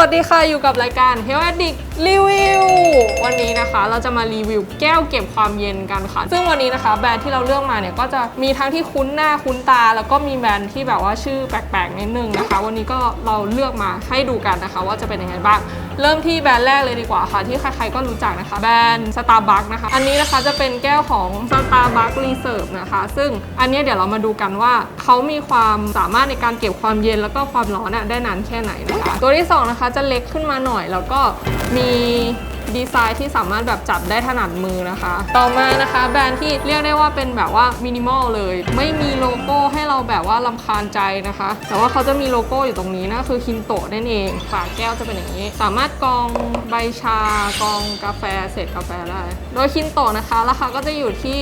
วัสดีค่ะอยู่กับรายการ Health Addict Review วันนี้นะคะเราจะมารีวิวแก้วเก็บความเย็นกันค่ะ ซึ่งวันนี้นะคะแบรนด์ที่เราเลือกมาเนี่ยก็จะมีทั้งที่คุ้นหน้าคุ้นตา แล้วก็มีแบรนด์ที่แบบว่าชื่อแปลกๆนิดนึงนะคะ วันนี้ก็เราเลือกมาให้ดูกันนะคะ ว่าจะเป็นยังไงบ้าง เริ่มที่แบรนด์แรกเลยดีกว่าค่ะ ที่ใครๆก็รู้จักนะคะ แบรนด์ Starbucks นะคะ อันนี้นะคะจะเป็นแก้วของ Starbucks Reserve นะคะ ซึ่งอันนี้เดี๋ยวเรามาดูกันว่าเขามีความสามารถในการเก็บความเย็นแล้วก็ความร้อนได้นานแค่ไหนนะคะ ตัวที่สองนะคะจะเล็กขึ้นมาหน่อยแล้วก็มี ดีไซน์ที่สามารถแบบจับได้ถนัดมือนะคะ ต่อมานะคะแบรนด์ที่เรียกได้ว่าเป็นแบบว่ามินิมอลเลย ไม่มีโลโก้ให้เราแบบว่าลำคาญใจนะคะ แต่ว่าเขาจะมีโลโก้อยู่ตรงนี้นะคือคินโตะนั่นเองฝาแก้วจะเป็นอย่างนี้ สามารถกรองใบชากรองกาแฟเศษกาแฟได้ โดยคินโตะนะคะราคาก็จะอยู่ที่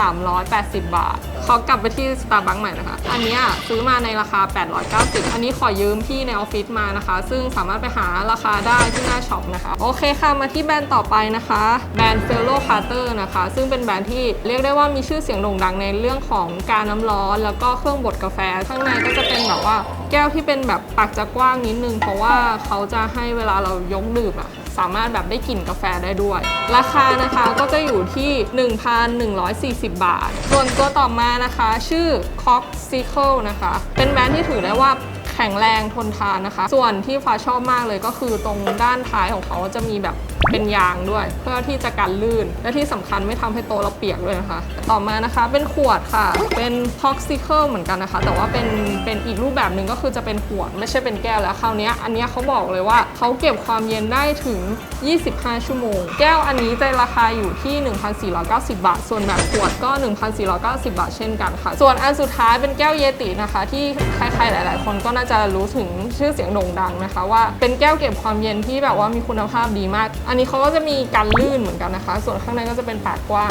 1,380 บาทเขากลับไปที่ Starbucks ใหม่นะคะ อันนี้ซื้อมาในราคา 890 อันนี้ขอยืมพี่ในออฟฟิศมานะคะ ซึ่งสามารถไปหาราคาได้ที่หน้าช็อปนะคะ โอเคค่ะมาที่แบรนด์ต่อไปนะคะ แบรนด์ Fellow Carter นะคะ ซึ่งเป็นแบรนด์ที่เรียกได้ว่ามีชื่อเสียงโด่งดังในเรื่องของการน้ำร้อน แล้วก็เครื่องบดกาแฟ ข้างในก็จะเป็นแบบว่าแก้วที่เป็นแบบปากจะกว้างนิดนึง เพราะว่าเขาจะให้เวลาเรายกดื่มอะสามารถแบบได้กลิ่นกาแฟได้ด้วย ราคานะคะก็จะอยู่ที่ 1,140 บาท ส่วนตัวต่อมานะคะ ชื่อ Cox c i c l e นะคะ เป็นแบรนด์ที่ถือได้ว่า แข็งแรงทนทานนะคะ ส่วนที่ฟ้าชอบมากเลยก็คือตรงด้านท้ายของเขาจะมีแบบ เป็นยางด้วย เพื่อที่จะกันลื่น และที่สำคัญไม่ทำให้โตเราเปียกด้วยนะคะ ต่อมานะคะเป็นขวดค่ะ เป็น p o x i c l e เหมือนกันนะคะ แต่ว่าเป็นเป็นอีกรูปแบบหนึ่งก็คือจะเป็นขวดไม่ใช่เป็นแก้วแล้วคราวนี้อันนี้เขาบอกเลยว่าเขาเก็บความเย็นได้ถึง 25 ชั่วโมง แก้วอันนี้จะราคาอยู่ที่ 1,490 บาท ส่วนแบบขวดก็ 1,490 บาทเช่นกันค่ะ ส่วนอันสุดท้ายเป็นแก้วเยตินะคะ ที่ใครๆหลาย ๆ คนก็น่าจะรู้ถึงชื่อเสียงโด่งดังนะคะ ว่าเป็นแก้วเก็บความเย็นที่แบบว่ามีคุณภาพดีมากอันนี้เขาก็จะมีการลื่นเหมือนกันนะคะ ส่วนข้างในก็จะเป็นปากกว้าง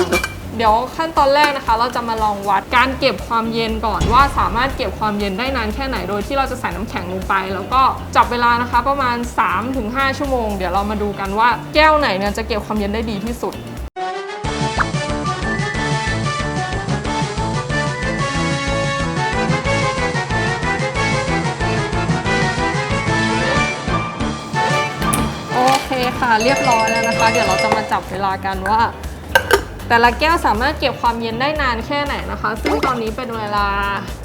เดี๋ยวขั้นตอนแรกนะคะ เราจะมาลองวัดการเก็บความเย็นก่อนว่าสามารถเก็บความเย็นได้นานแค่ไหนโดยที่เราจะใส่น้ำแข็งลงไป แล้วก็จับเวลานะคะประมาณ 3-5 ชั่วโมง เดี๋ยวเรามาดูกันว่าแก้วไหนเนี่ยจะเก็บความเย็นได้ดีที่สุด ค่ะเรียบร้อยแล้วนะคะ เดี๋ยวเราจะมาจับเวลากันว่า แต่ละแก้วสามารถเก็บความเย็นได้นานแค่ไหนนะคะ ซึ่งตอนนี้เป็นเวลา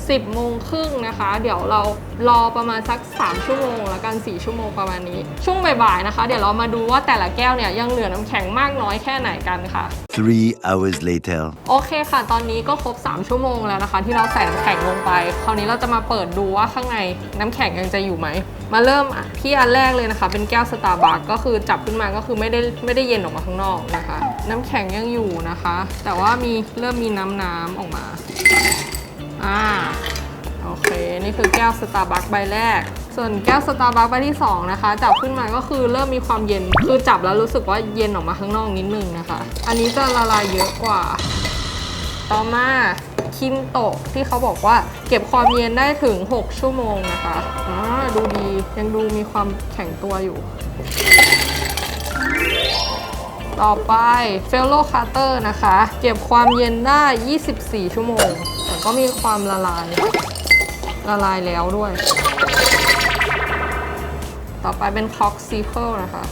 10โมงครึ่งนะคะ เดี๋ยวเรารอประมาณสัก 3 ชั่วโมงแล้วกัน 4 ชั่วโมงประมาณนี้ ช่วงบ่ายๆนะคะ เดี๋ยวเรามาดูว่าแต่ละแก้วเนี่ยยังเหลือน้ำแข็งมากน้อยแค่ไหนกันค่ะ Three hours later. โอเคค่ะ ตอนนี้ก็ครบ 3 ชั่วโมงแล้วนะคะ ที่เราใส่น้ำแข็งลงไป คราวนี้เราจะมาเปิดดูว่าข้างในน้ำแข็งยังจะอยู่ไหม มาเริ่มที่อันแรกเลยนะคะ เป็นแก้วสตาร์บัคก็คือจับขึ้นมาก็คือไม่ได้ไม่ได้เย็นออกมาข้างนอกนะคะ น้ำแข็งยังอยู่นะคะ แต่ว่ามีเริ่มมีน้ำน้ำออกมาอ่าโอเค นี่คือแก้วสตาร์บัคใบแรก ส่วนแก้วสตาร์บัคใบที่ 2 นะคะ จับขึ้นมาก็คือเริ่มมีความเย็น คือจับแล้วรู้สึกว่าเย็นออกมาข้างนอกนิดนึงนะคะ อันนี้จะละลายเยอะกว่า ต่อมาคินโตะที่เขาบอกว่าเก็บความเย็นได้ถึง 6 ชั่วโมงนะคะอ่าดูดียังดูมีความแข็งตัวอยู่ ต่อไป Fellow Carter นะคะ เก็บความเย็นได้ 24 ชั่วโมง แต่ก็มีความละลาย ละลายแล้วด้วย ต่อไปเป็น Cox c i c l e นะคะ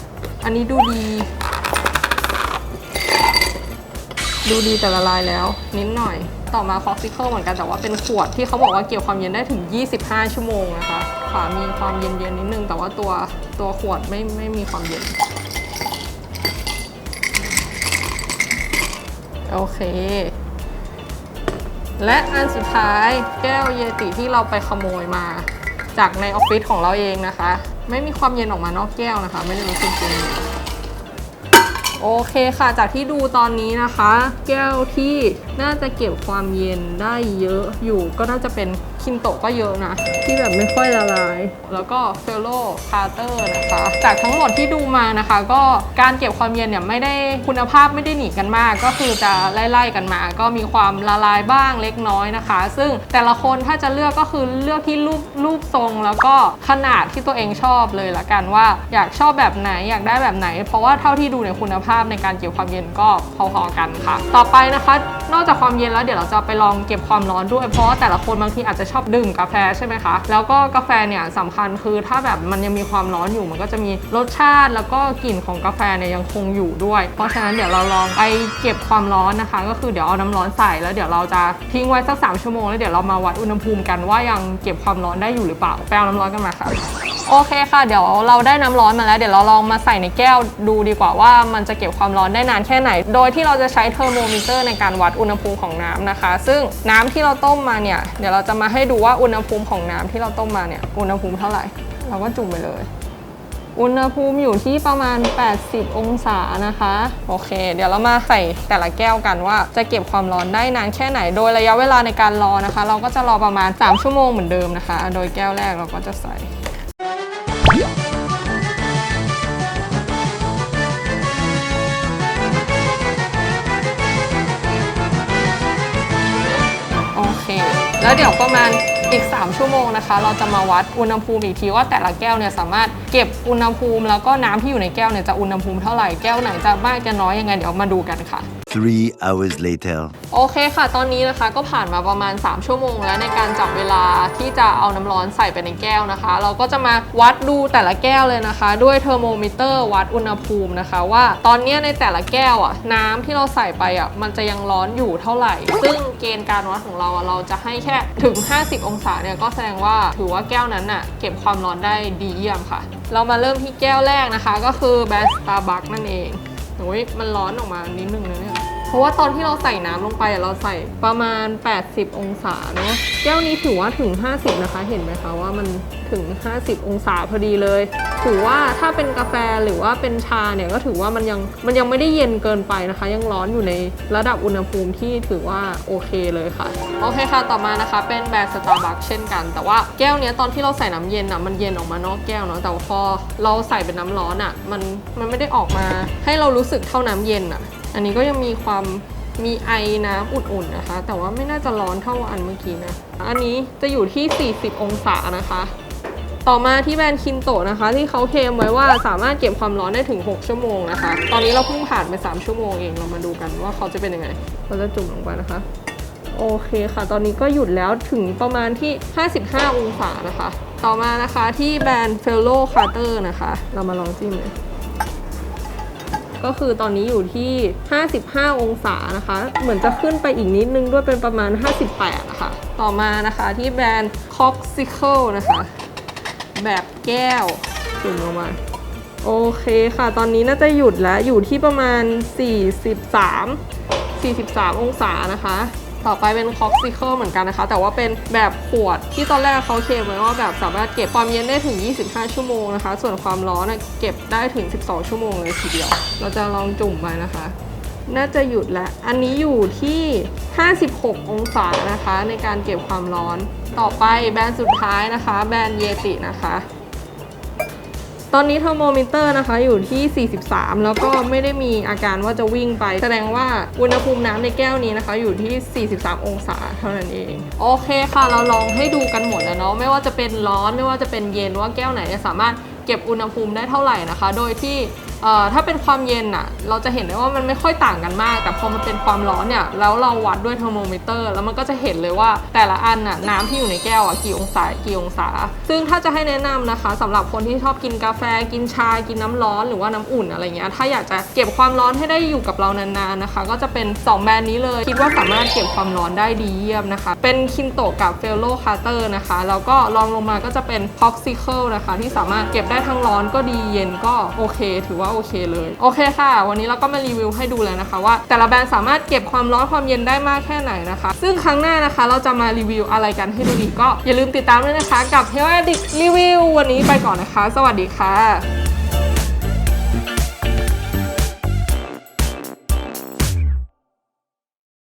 อันนี้ดูดี ดูดีแต่ละลายแล้ว นิดหน่อย ต่อมา c o x i c l e เพิลเหมือนกันแต่ว่าเป็นขวดที่เขาบอกว่าเก็บความเย็นได้ถึง 25 ชั่วโมงนะคะฝามีความเย็นๆนิดนึง แต่ว่าตัวตัวขวดไม่ไม่มีความเย็น โอเค และอันสุดท้ายแก้วเยติที่เราไปขโมยมา จากในออฟฟิศของเราเองนะคะ ไม่มีความเย็นออกมานอกแก้วนะคะ ไม่ได้รู้สึกเย็น โอเคค่ะ จากที่ดูตอนนี้นะคะ แก้วที่น่าจะเก็บความเย็นได้เยอะอยู่ก็น่าจะเป็นคินโตก็เยอะนะ ที่แบบไม่ค่อยละลาย แล้วก็เฟลโลคาร์เตอร์นะคะ จากทั้งหมดที่ดูมานะคะ ก็การเก็บความเย็นเนี่ยไม่ได้คุณภาพไม่ได้หนีกันมาก ก็คือจะไล่ๆกันมา ก็มีความละลายบ้างเล็กน้อยนะคะ ซึ่งแต่ละคนถ้าจะเลือกก็คือเลือกที่รูปรูปทรง แล้วก็ขนาดที่ตัวเองชอบเลยละกันว่า อยากชอบแบบไหนอยากได้แบบไหน เพราะว่าเท่าที่ดูเนี่ยคุณภาพในการเก็บความเย็นก็พอๆกันค่ะ ต่อไปนะคะ นอกจากความเย็นแล้วเดี๋ยวเราจะไปลองเก็บความร้อนด้วยเพราะแต่ละคนบางทีอาจจะชอบดื่มกาแฟใช่ไหมคะแล้วก็กาแฟเนี่ยสำคัญคือถ้าแบบมันยังมีความร้อนอยู่มันก็จะมีรสชาติแล้วก็กลิ่นของกาแฟเนี่ยยังคงอยู่ด้วย เพราะฉะนั้นเดี๋ยวเราลองไปเก็บความร้อนนะคะ ก็คือเดี๋ยวเอาน้ำร้อนใส่แล้วเดี๋ยวเราจะทิ้งไว้สักสามชั่วโมงแล้วเดี๋ยวเรามาวัดอุณหภูมิกันว่ายังเก็บความร้อนได้อยู่หรือเปล่าไปเอาน้ำร้อนกันมาค่ะ โอเคค่ะ เดี๋ยวเราได้น้ำร้อนมาแล้ว เดี๋ยวเราลองมาใส่ในแก้วดูดีกว่าว่ามันจะเก็บความร้อนได้นานแค่ไหน โดยที่เราจะใช้เทอร์โมมิเตอร์ในการวัดอุณหภูมิของน้ำนะคะ ซึ่งน้ำที่เราต้มมาเนี่ย เดี๋ยวเราจะมาให้ดูว่าอุณหภูมิของน้ำที่เราต้มมาเนี่ย อุณหภูมิเท่าไหร่ เราก็จุ่มไปเลย อุณหภูมิอยู่ที่ประมาณ 80 องศานะคะ โอเค เดี๋ยวเรามาใส่แต่ละแก้วกันว่าจะเก็บความร้อนได้นานแค่ไหน โดยระยะเวลาในการรอนะคะ เราก็จะรอประมาณ 3 ชั่วโมงเหมือนเดิมนะคะ โดยแก้วแรกเราก็จะใส่ แล้วเดี๋ยวประมาณอีก 3 ชั่วโมงนะคะ เราจะมาวัดอุณหภูมิอีกทีว่าแต่ละแก้วเนี่ยสามารถเก็บอุณหภูมิ แล้วก็น้ำที่อยู่ในแก้วเนี่ยจะอุณหภูมิเท่าไหร่แก้วไหนจะมากจะน้อยยังไงเดี๋ยวมาดูกันค่ะ Three hours later. โอเคค่ะ ตอนนี้นะคะก็ผ่านมาประมาณ 3 ชั่วโมง แล้วในการจับเวลาที่จะเอาน้ำร้อนใส่ไปในแก้วนะคะ เราก็จะมาวัดดูแต่ละแก้วเลยนะคะ ด้วยเทอร์โมมิเตอร์วัดอุณหภูมินะคะ ว่าตอนนี้ในแต่ละแก้วอะน้ำที่เราใส่ไปอะมันจะยังร้อนอยู่เท่าไหร่ ซึ่งเกณฑ์การวัดของเราอะเราจะให้แค่ถึง 50 องศาเนี่ยก็แสดงว่าถือว่าแก้วนั้นอะเก็บความร้อนได้ดีเยี่ยมค่ะ เรามาเริ่มที่แก้วแรกนะคะ ก็คือแบสตาร์บัคนั่นเองโอ้ยมันร้อนออกมานิดนึงนะเนี่ย ราะว่าตอนที่เราใส่น้ำลงไปเราใส่ประมาณ 80 องศาเนาะแก้วนี้ถือว่าถึง 50 นะคะ เห็นไหมคะว่ามันถึง 50 องศาพอดีเลยถือว่าถ้าเป็นกาแฟหรือว่าเป็นชาเนี่ยก็ถือว่ามันยังมันยังไม่ได้เย็นเกินไปนะคะ ยังร้อนอยู่ในระดับอุณหภูมิที่ถือว่าโอเคเลยค่ะโอเคค่ะต่อมานะคะเป็นแบรนด์สตาร์บัคเช่นกัน แต่ว่าแก้วเนี้ยตอนที่เราใส่น้ำเย็นอะมันเย็นออกมานอกแก้วเนาะแต่ว่าพอเราใส่เป็นน้ำร้อนอะมันมันไม่ได้ออกมาให้เรารู้สึกเท่าน้ำเย็นอะ อันนี้ก็ยังมีความมีไอน้ำอุ่นๆนะคะ แต่ว่าไม่น่าจะร้อนเท่าอันเมื่อกี้นะ อันนี้จะอยู่ที่ 40 องศานะคะ ต่อมาที่แบรนด์คินโตะนะคะ ที่เขาเคลมไว้ว่าสามารถเก็บความร้อนได้ถึง 6 ชั่วโมงนะคะ ตอนนี้เราเพิ่งผ่านไป 3 ชั่วโมงเองเรามาดูกันว่าเขาจะเป็นยังไงเราจะจุ่มลงไปนะคะ โอเคค่ะ ตอนนี้ก็หยุดแล้วถึงประมาณที่ 55 องศานะคะ ต่อมานะคะที่แบรนด์ Fellow Carter นะคะ เรามาลองจิ้มเลย ก็คือตอนนี้อยู่ที่ 55 องศานะคะ เหมือนจะขึ้นไปอีกนิดนึงด้วยเป็นประมาณ 58นะคะต่อมานะคะที่แบรนด์ Coxicle นะคะ แบบแก้วจุ่มลงมาโอเคค่ะ ตอนนี้น่าจะหยุดแล้วอยู่ที่ประมาณ 43 43 องศานะคะ ต่อไปเป็น Coxicle เหมือนกันนะคะ แต่ว่าเป็นแบบขวดที่ตอนแรกเขาเคลมไว้ว่าแบบสามารถเก็บความเย็นได้ถึง 25 ชั่วโมงนะคะ ส่วนความร้อนน่ะเก็บได้ถึง 12 ชั่วโมงเลยทีเดียว เราจะลองจุ่มไปนะคะ น่าจะหยุดแล้ว อันนี้อยู่ที่ 56 องศานะคะ ในการเก็บความร้อน ต่อไปแบรนด์สุดท้ายนะคะ แบรนด์เยตินะคะ ตอนนี้เทอร์โมมิเตอร์นะคะอยู่ที่ 43 แล้วก็ไม่ได้มีอาการว่าจะวิ่งไป แสดงว่าอุณหภูมิน้ำในแก้วนี้นะคะ อยู่ที่ 43 องศาเท่านั้นเอง โอเคค่ะ เราลองให้ดูกันหมดแล้วเนาะไม่ว่าจะเป็นร้อนไม่ว่าจะเป็นเย็นว่าแก้วไหนจะสามารถเก็บอุณหภูมิได้เท่าไหร่นะคะ โดยที่ เอ่อถ้าเป็นความเย็นอะเราจะเห็นได้ว่ามันไม่ค่อยต่างกันมาก แต่พอมันเป็นความร้อนเนี่ยแล้วเราวัดด้วยเทอร์โมมิเตอร์ แล้วมันก็จะเห็นเลยว่าแต่ละอันน่ะน้ำที่อยู่ในแก้วอะกี่องศากี่องศา ซึ่งถ้าจะให้แนะนำนะคะสำหรับคนที่ชอบกินกาแฟกินชากินน้ำร้อนหรือว่าน้ำอุ่นอะไรเงี้ยถ้าอยากจะเก็บความร้อนให้ได้อยู่กับเรานานๆนะคะ ก็จะเป็น 2 แบรนด์นี้เลย คิดว่าสามารถเก็บความร้อนได้ดีเยี่ยมนะคะ เป็นคินโตกับเฟลโลคาร์เตอร์นะคะแล้วก็ลองลงมาก็จะเป็น p o x i c l e นะคะที่สามารถเก็บได้ทั้งร้อนก็ดีเย็นก็โอเค ถือว่าโอเคเลย โอเคค่ะ วันนี้เราก็มารีวิวให้ดูเลยนะคะ ว่าแต่ละแบรนด์สามารถเก็บความร้อนความเย็นได้มากแค่ไหนนะคะ ซึ่งครั้งหน้านะคะเราจะมารีวิวอะไรกันให้ดูอีกก็อย่าลืมติดตามด้วยนะคะ กับ h e l l Addict Review วันนี้ไปก่อนนะคะ สวัสดีค่ะ